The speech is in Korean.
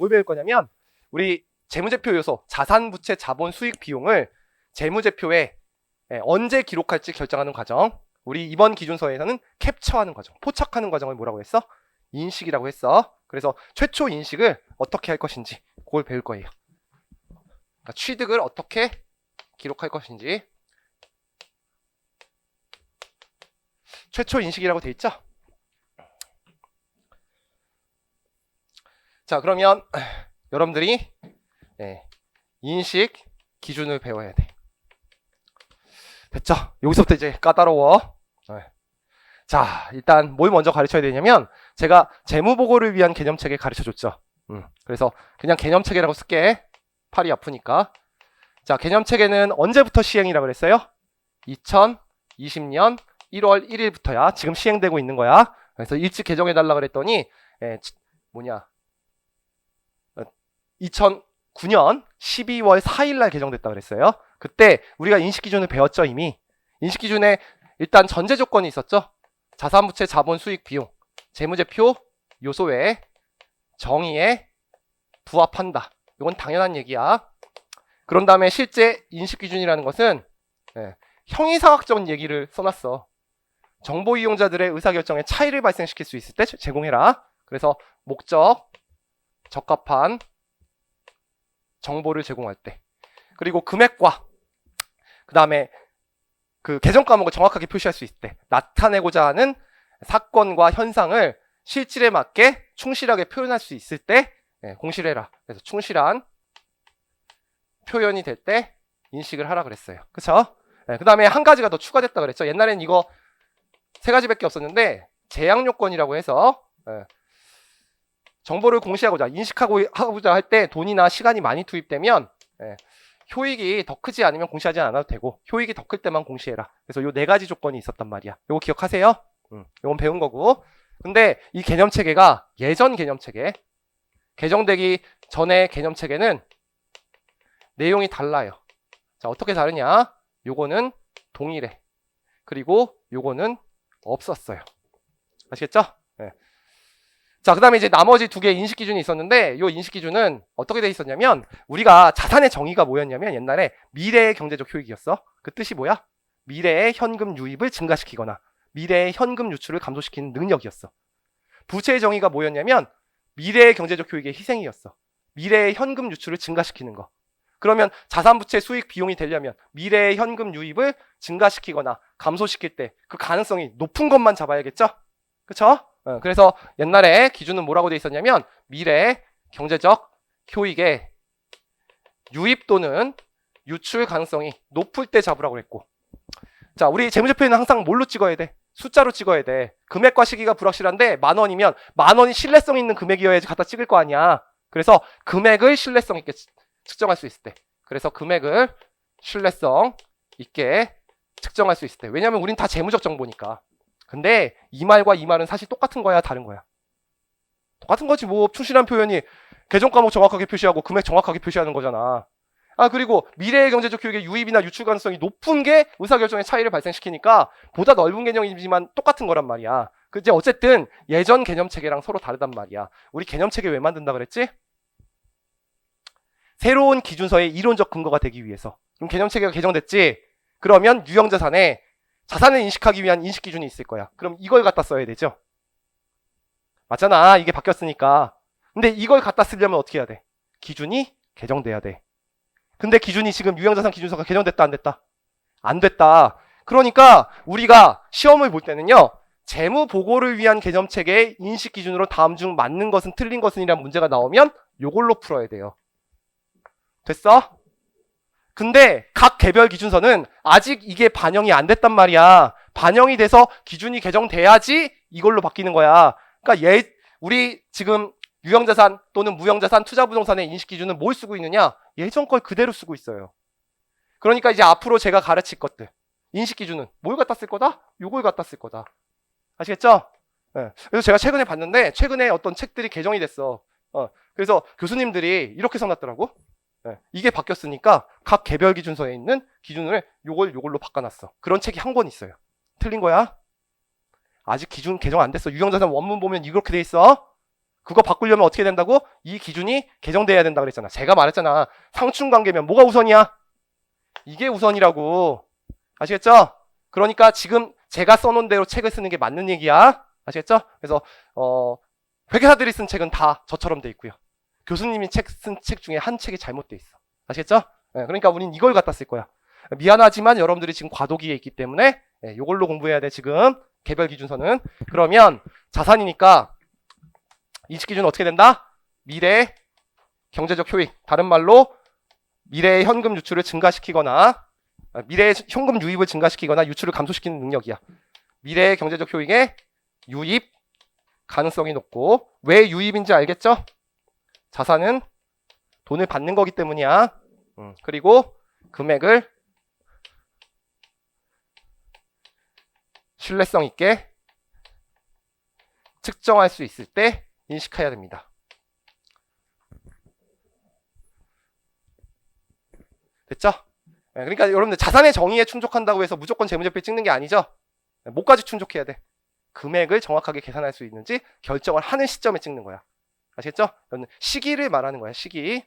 뭘 배울 거냐면 우리 재무제표 요소, 자산, 부채, 자본, 수익, 비용을 재무제표에 예, 언제 기록할지 결정하는 과정. 우리 이번 기준서에서는 캡처하는 과정, 포착하는 과정을 뭐라고 했어? 인식이라고 했어. 그래서 최초 인식을 어떻게 할 것인지 그걸 배울 거예요. 그러니까 취득을 어떻게 기록할 것인지 최초 인식이라고 돼 있죠? 자, 그러면 여러분들이 예, 인식 기준을 배워야 돼. 됐죠? 여기서부터 이제 까다로워. 네. 자, 일단 뭘 먼저 가르쳐야 되냐면 제가 재무 보고를 위한 개념 체계 가르쳐 줬죠. 음, 그래서 그냥 개념 체계라고 쓸게. 팔이 아프니까. 자, 개념 체계는 언제부터 시행이라고 그랬어요? 2020년 1월 1일부터야. 지금 시행되고 있는 거야. 그래서 일찍 개정해 달라 그랬더니 예, 치- 뭐냐? 2009년 12월 4일 날 개정됐다 그랬어요. 그때 우리가 인식 기준을 배웠죠, 이미. 인식 기준에 일단 전제 조건이 있었죠. 자산 부채 자본 수익 비용 재무제표 요소에 정의에 부합한다. 이건 당연한 얘기야. 그런 다음에 실제 인식 기준이라는 것은 예, 형이상학적인 얘기를 써놨어. 정보 이용자들의 의사결정에 차이를 발생시킬 수 있을 때 제공해라. 그래서 목적, 적합한 정보를 제공할 때. 그리고 금액과 그 다음에 그 계정 과목을 정확하게 표시할 수 있을 때 나타내고자 하는 사건과 현상을 실질에 맞게 충실하게 표현할 수 있을 때 예, 공실해라. 그래서 충실한 표현이 될 때 인식을 하라 그랬어요. 그쵸? 그 다음에 한 가지가 더 추가됐다 그랬죠. 옛날엔 이거 세 가지밖에 없었는데 제약 요건이라고 해서 예, 정보를 공시하고자 인식하고 하고자 할 때 돈이나 시간이 많이 투입되면 예, 효익이 더 크지 않으면 공시하지 않아도 되고 효익이 더 클 때만 공시해라. 그래서 요 네 가지 조건이 있었단 말이야. 요거 기억하세요? 음, 요건 배운 거고. 근데 이 개념 체계가 예전 개념 체계 개정되기 전의 개념 체계는 내용이 달라요. 자, 어떻게 다르냐? 요거는 동일해. 그리고 요거는 없었어요. 아시겠죠? 네. 자, 그 다음에 이제 나머지 두 개의 인식 기준이 있었는데, 요 인식 기준은 어떻게 돼 있었냐면, 우리가 자산의 정의가 뭐였냐면, 옛날에 미래의 경제적 효익이었어. 그 뜻이 뭐야? 미래의 현금 유입을 증가시키거나, 미래의 현금 유출을 감소시키는 능력이었어. 부채의 정의가 뭐였냐면, 미래의 경제적 효익의 희생이었어. 미래의 현금 유출을 증가시키는 거. 그러면 자산 부채 수익 비용이 되려면 미래의 현금 유입을 증가시키거나 감소시킬 때 그 가능성이 높은 것만 잡아야겠죠? 그쵸? 어, 그래서 옛날에 기준은 뭐라고 돼 있었냐면 미래 경제적 효익의 유입 또는 유출 가능성이 높을 때 잡으라고 했고 자 우리 재무제표에는 항상 뭘로 찍어야 돼? 숫자로 찍어야 돼. 금액과 시기가 불확실한데 만 원이면 만 원이 신뢰성 있는 금액이어야지 갖다 찍을 거 아니야. 그래서 금액을 신뢰성 있게 측- 측정할 수 있을 때. 그래서 금액을 신뢰성 있게 측정할 수 있을 때. 왜냐면 우린 다 재무적 정보니까. 근데 이 말과 이 말은 사실 똑같은 거야, 다른 거야. 똑같은 거지 뭐 충실한 표현이 계정 과목 정확하게 표시하고 금액 정확하게 표시하는 거잖아. 아 그리고 미래의 경제적 효익의 유입이나 유출 가능성이 높은 게 의사결정의 차이를 발생시키니까 보다 넓은 개념이지만 똑같은 거란 말이야. 그제 어쨌든 예전 개념 체계랑 서로 다르단 말이야. 우리 개념 체계 왜 만든다 그랬지? 새로운 기준서의 이론적 근거가 되기 위해서. 그럼 개념 체계가 개정됐지? 그러면 유형 자산에 자산을 인식하기 위한 인식 기준이 있을 거야. 그럼 이걸 갖다 써야 되죠? 맞잖아. 이게 바뀌었으니까. 근데 이걸 갖다 쓰려면 어떻게 해야 돼? 기준이 개정돼야 돼. 근데 기준이 지금 유형자산 기준서가 개정됐다 안 됐다? 안 됐다. 그러니까 우리가 시험을 볼 때는요. 재무 보고를 위한 개념 체계의 인식 기준으로 다음 중 맞는 것은 틀린 것은이란 문제가 나오면 요걸로 풀어야 돼요. 됐어? 근데 각 개별 기준서는 아직 이게 반영이 안 됐단 말이야. 반영이 돼서 기준이 개정돼야지 이걸로 바뀌는 거야. 그러니까 예, 우리 지금 유형자산 또는 무형자산 투자부동산의 인식 기준은 뭘 쓰고 있느냐? 예전 걸 그대로 쓰고 있어요. 그러니까 이제 앞으로 제가 가르칠 것들 인식 기준은 뭘 갖다 쓸 거다? 요걸 갖다 쓸 거다. 아시겠죠? 예. 그래서 제가 최근에 봤는데 최근에 어떤 책들이 개정이 됐어. 어, 그래서 교수님들이 이렇게 써놨더라고. 예, 이게 바뀌었으니까 각 개별 기준서에 있는 기준을 요걸 요걸로 바꿔놨어. 그런 책이 한 권 있어요. 틀린 거야? 아직 기준 개정 안 됐어. 유형자산 원문 보면 이렇게 돼 있어. 그거 바꾸려면 어떻게 된다고? 이 기준이 개정돼야 된다 그랬잖아. 제가 말했잖아. 상충 관계면 뭐가 우선이야? 이게 우선이라고. 아시겠죠? 그러니까 지금 제가 써놓은 대로 책을 쓰는 게 맞는 얘기야. 아시겠죠? 그래서 어, 회계사들이 쓴 책은 다 저처럼 돼 있고요. 교수님이 책 쓴 책 중에 한 책이 잘못돼 있어. 아시겠죠? 예, 그러니까 우린 이걸 갖다 쓸 거야. 미안하지만 여러분들이 지금 과도기에 있기 때문에 예, 이걸로 공부해야 돼 지금 개별 기준서는. 그러면 자산이니까 인식 기준은 어떻게 된다? 미래 경제적 효익. 다른 말로 미래의 현금 유출을 증가시키거나 아, 미래의 현금 유입을 증가시키거나 유출을 감소시키는 능력이야. 미래의 경제적 효익의 유입 가능성이 높고 왜 유입인지 알겠죠? 자산은 돈을 받는 거기 때문이야. 음, 그리고 금액을 신뢰성 있게 측정할 수 있을 때 인식해야 됩니다. 됐죠? 네, 그러니까 여러분들 자산의 정의에 충족한다고 해서 무조건 재무제표 찍는 게 아니죠. 네, 뭐까지 충족해야 돼? 금액을 정확하게 계산할 수 있는지 결정을 하는 시점에 찍는 거야. 아시겠죠? 시기를 말하는 거야. 시기.